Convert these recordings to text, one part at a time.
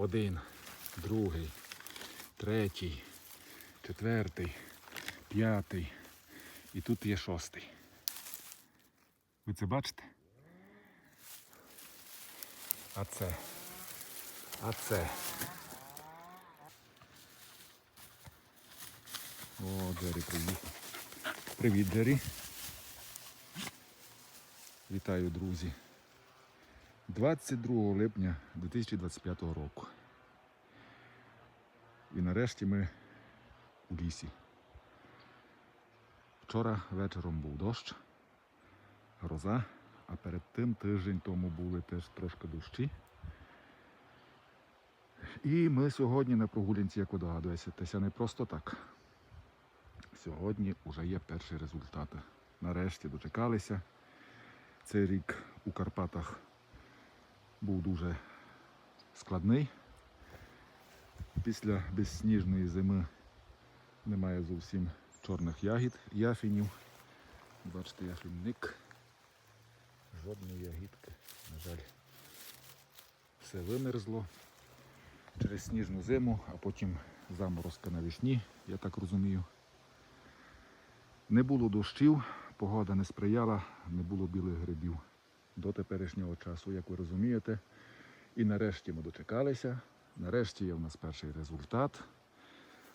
Один, другий, третій, четвертий, п'ятий. І тут є шостий. Ви це бачите? А це. А це. О, Джері приїхав. Привіт, Джері. Вітаю, друзі. 22 липня 2025 року. І нарешті ми у лісі. Вчора вечором був дощ, гроза, а перед тим тиждень тому були теж трошки дощі. І ми сьогодні на прогулянці, як ви догадуєтеся, не просто так. Сьогодні вже є перші результати. Нарешті дочекалися. Цей рік у Карпатах був дуже складний. Після безсніжної зими немає зовсім чорних ягід, яфінів. Бачите, яфінник. Жодної ягідки, на жаль, все вимерзло через сніжну зиму, а потім заморозка навесні, я так розумію. Не було дощів, погода не сприяла, не було білих грибів до теперішнього часу, як ви розумієте. І нарешті ми дочекалися. Нарешті є в нас перший результат.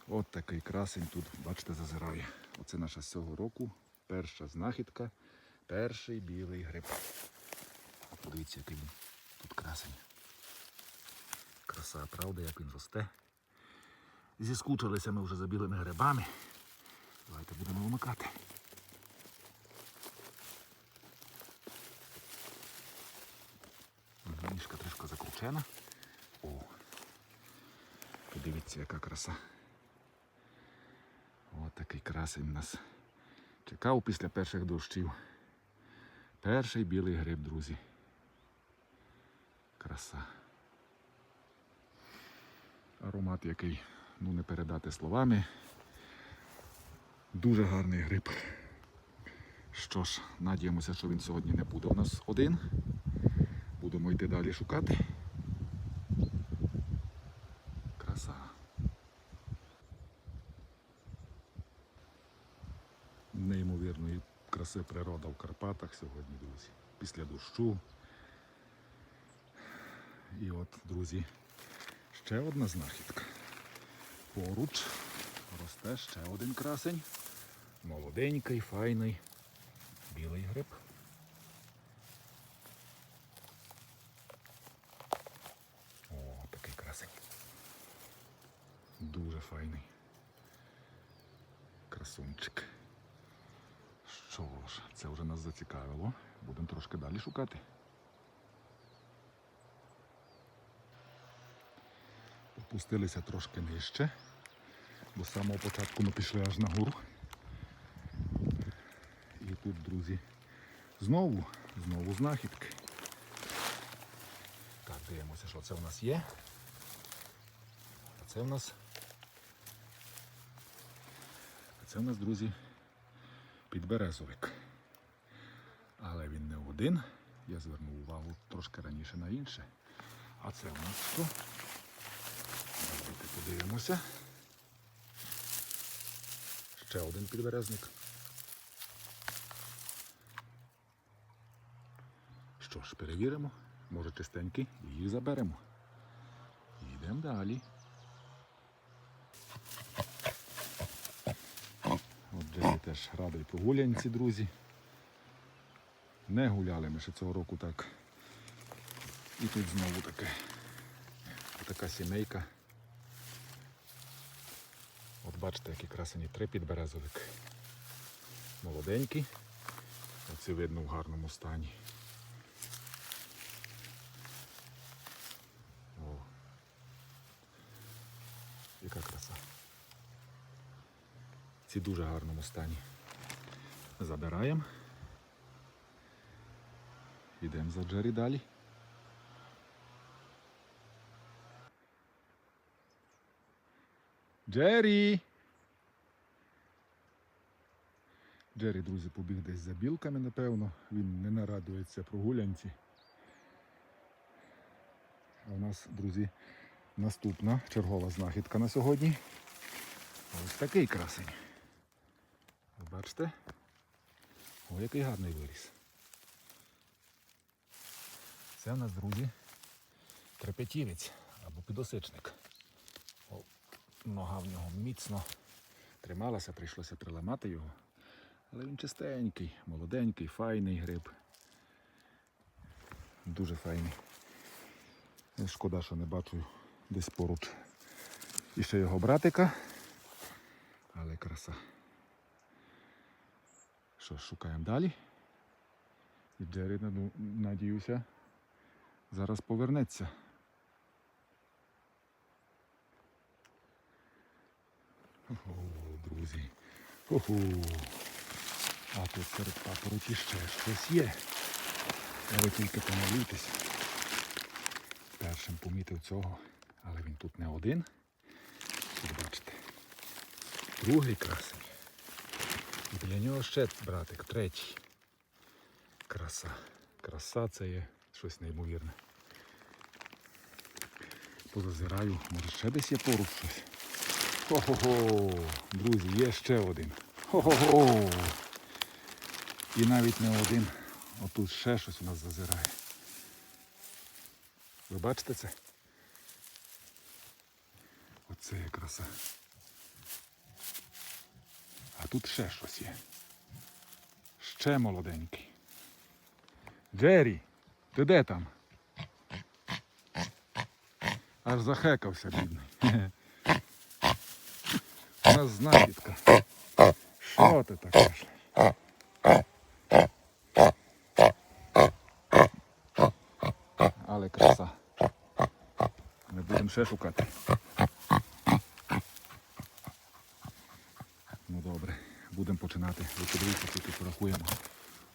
От такий красень тут, бачите, зазирає. Оце наша з цього року перша знахідка, перший білий гриб. Подивіться, який він тут красень. Краса, правда, як він росте. Зіскучилися ми вже за білими грибами. Давайте будемо вимикати. Трішки. О, подивіться, яка краса. От такий красень нас чекав після перших дощів. Перший білий гриб, друзі. Краса. Аромат який, ну не передати словами. Дуже гарний гриб. Що ж, надіємося, що він сьогодні не буде у нас один. Будемо йти далі шукати. Краса. Неймовірної краси природа в Карпатах сьогодні, друзі. Після дощу. І от, друзі, ще одна знахідка. Поруч росте ще один красень. Молоденький, файний, білий гриб. О, такий красень. Дуже файний. Красунчик. Що ж, це вже нас зацікавило. Будемо трошки далі шукати. Опустилися трошки нижче. Бо з самого початку ми пішли аж на гору. І тут, друзі, знову, знову знахідки. Так, дивимося, що це в нас є. А це в нас. А це в нас, друзі, підберезовик. Але він не один. Я звернув увагу трошки раніше на інше. А це в нас що? Давайте подивимося. Ще один підберезник. Що ж, перевіримо. Може чистенький їх заберемо. Йдемо далі. Отже, я теж радий прогулянці, друзі. Не гуляли ми ще цього року так. І тут знову таке. Така сімейка. От бачите, які красені три підберезовик. Молоденький. Оці видно в гарному стані. О. Яка краса. Ці дуже гарному стані. Забираємо. Йдемо за Джері далі. Джері! Джері, друзі, побіг десь за білками, напевно. Він не нарадується прогулянці. А у нас, друзі, Наступна чергова знахідка на сьогодні. Ось такий красень. Бачите? О, який гарний виріс. Це в нас, друзі, трепетівець або підосичник. О, нога в нього міцно трималася, прийшлося приламати його. Але він чистенький, молоденький, файний гриб. Дуже файний. Е, Шкода, що не бачу десь поруч іще його братика. Але краса. Що ж, шукаємо далі. І Джері, ну, надіюся, зараз повернеться. Ого, друзі. Ого. А тут серед папороті ще щось є. А ви тільки помилуйтесь. Першим помітив цього, але він тут не один. Тут бачите. Другий красень. І біля нього ще братик, третій. Краса. Краса це є щось неймовірне. Позазираю, може ще десь є поруч щось. Хо-хо-хо! Друзі, є ще один. Хо-хо-хо! І навіть не один. Отут ще щось у нас зазирає. Ви бачите це? Оце є краса. А тут ще щось є. Ще молоденький. Джері, ти де там? Аж захекався, бідний. У нас знахідка. Що ти так кажеш? Але краса. Ми будемо ще шукати. Ну добре, будемо починати. Ви подивіться, тільки порахуємо.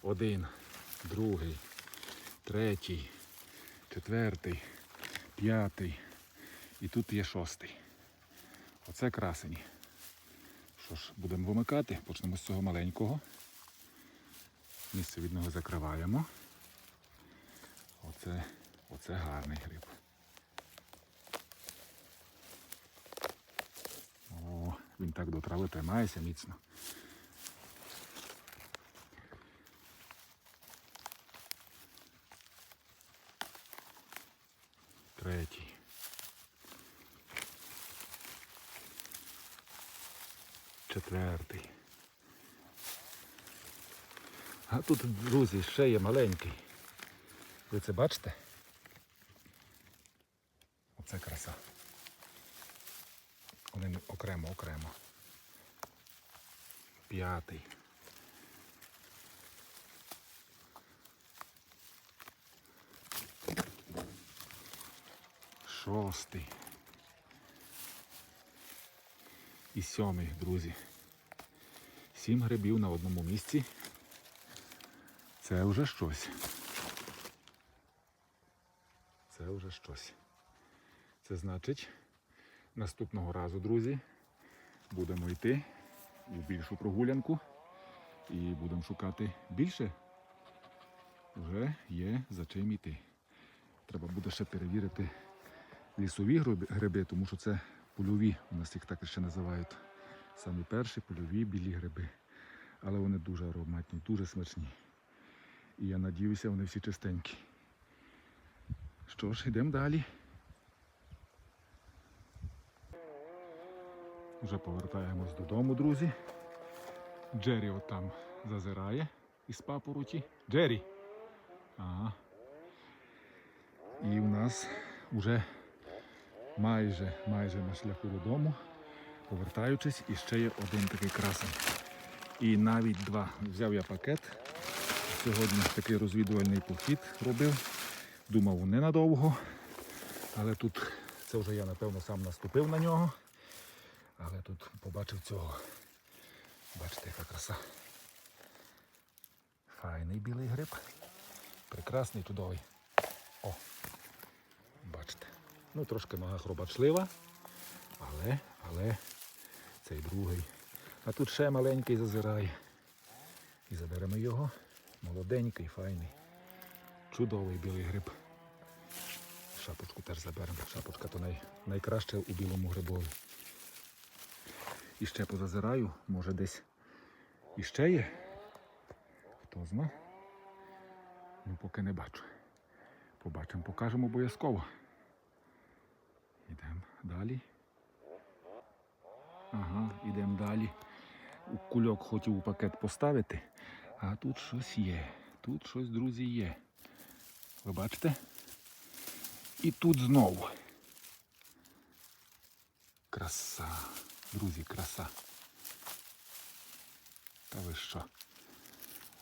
Один, другий, третій, четвертий, п'ятий. І тут є шостий. Оце красені. Що ж, будемо вимикати. Почнемо з цього маленького. Місце від нього закриваємо. Оце, оце гарний гриб. О, він так до трави тримається міцно. Третій. Четвертий. А тут, друзі, ще є маленький. Ви це бачите? Оце краса. Вони окремо, окремо. П'ятий. Шостий. І сьомий, друзі. Сім грибів на одному місці. Це вже щось. Це вже щось. Це значить, наступного разу, друзі, будемо йти у більшу прогулянку і будемо шукати більше. Вже є за чим йти. Треба буде ще перевірити лісові гриби- тому що це польові, у нас їх так ще називають. Самі перші польові білі гриби. Але вони дуже ароматні, дуже смачні. І я надіюся, вони всі чистенькі. Що ж, йдемо далі. Вже повертаємось додому, друзі. Джері отам зазирає із папороті. Джері! Ага. І у нас вже майже, майже на шляху додому. Повертаючись, і ще є один такий красень. І навіть два. Взяв я пакет. Сьогодні такий розвідувальний похід робив. Думав ненадовго. Але тут це вже я напевно сам наступив на нього. Але тут побачив цього. Бачите, яка краса. Файний білий гриб. Прекрасний, чудовий. О! Ну, трошки нога хробачлива, але, але цей другий. А тут ще маленький зазирає. І заберемо його. Молоденький, файний. Чудовий білий гриб. шапочку теж заберемо. Шапочка то най, найкраще у білому грибові. І ще позазираю, може десь іще є. Хто зна? Ну поки не бачу. Побачимо, покажемо обов'язково. Йдемо далі. Ага, йдемо далі. Кульок хотів у пакет поставити, а тут щось є. Тут щось, друзі, є. Ви бачите? І тут знову. Краса. Друзі, краса. Та ви що?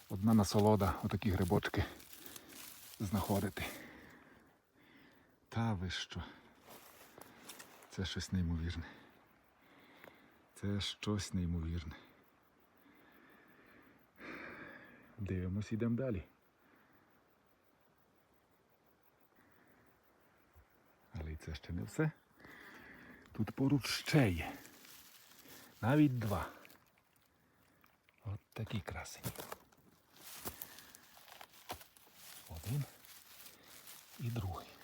Одна насолода отакі грибочки знаходити. Та ви що? Це щось неймовірне. Це щось неймовірне. Дивимось, йдемо далі. Але і це ще не все. Тут поруч ще є. Навіть два. От такі красені. Один і другий.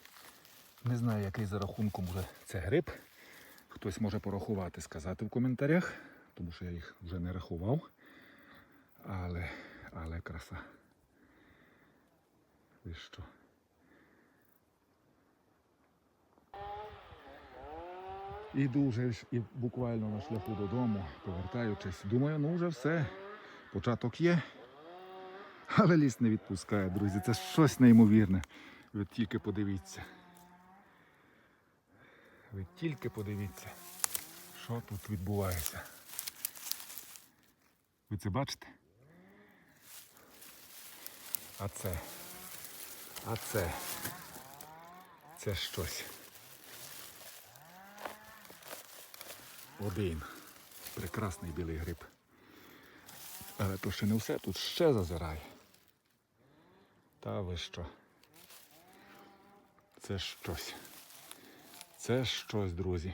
Не знаю, який за рахунком вже це гриб. Хтось може порахувати, сказати в коментарях, тому що я їх вже не рахував. Але, але краса. Ви що? Іду вже ж і буквально на шляху додому, повертаючись. Думаю, ну вже все. Початок є. Але ліс не відпускає, друзі. Це щось неймовірне. Ви тільки подивіться. Ви тільки подивіться, що тут відбувається. Ви це бачите? А це. А це. Це щось. Один. Прекрасний білий гриб. Але то ще не все, тут ще зазирає. Та ви що? Це щось. Це щось, друзі.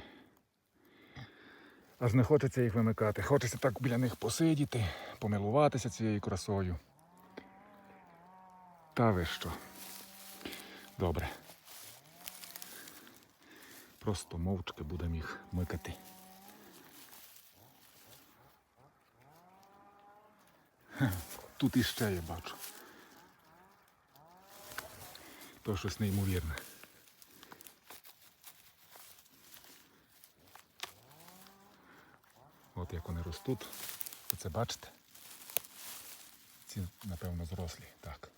Аж не хочеться їх вимикати. Хочеться так біля них посидіти, помилуватися цією красою. Та ви що? Добре. Просто мовчки будемо їх микати. Тут іще я бачу. То щось неймовірне. От ростуть. Оце бачите? Ці, напевно, зрослі. Так.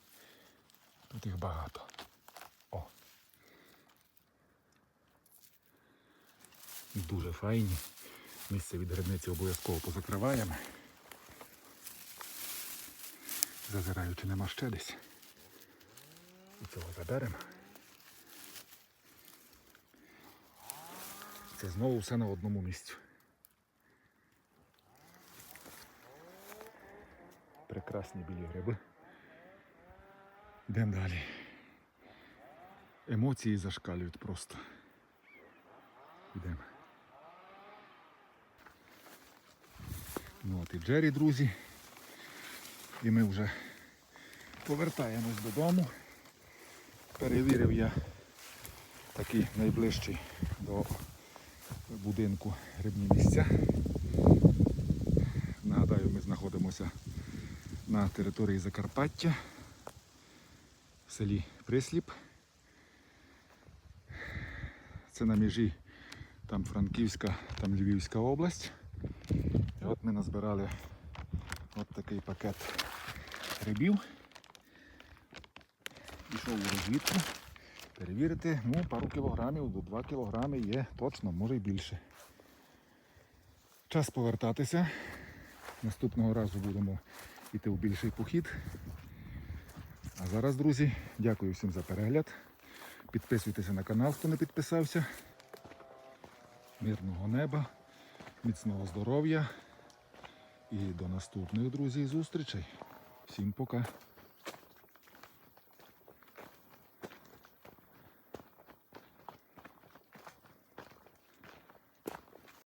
Тут їх багато. О. Дуже файні. Місце від грибниці обов'язково позакриваємо. Зазираю, чи нема ще десь. І цього заберемо. Це знову все на одному місці. Прекрасні білі гриби. Йдемо далі. Емоції зашкалюють просто. Йдемо. Ну от і Джері, друзі. І ми вже повертаємось додому. Перевірив я такий найближчий до будинку грибні місця. Нагадаю, ми знаходимося на території Закарпаття в селі Присліп. Це на межі там Франківська, там Львівська область. І от ми назбирали от такий пакет грибів. Пішов у розвідку. Перевірити, ну, пару кілограмів до 2 кілограми є точно, може й більше. Час повертатися. Наступного разу будемо йти в більший похід. А зараз, друзі, дякую всім за перегляд. Підписуйтеся на канал, хто не підписався. Мирного неба, міцного здоров'я і до наступних, друзі, зустрічей. Всім пока.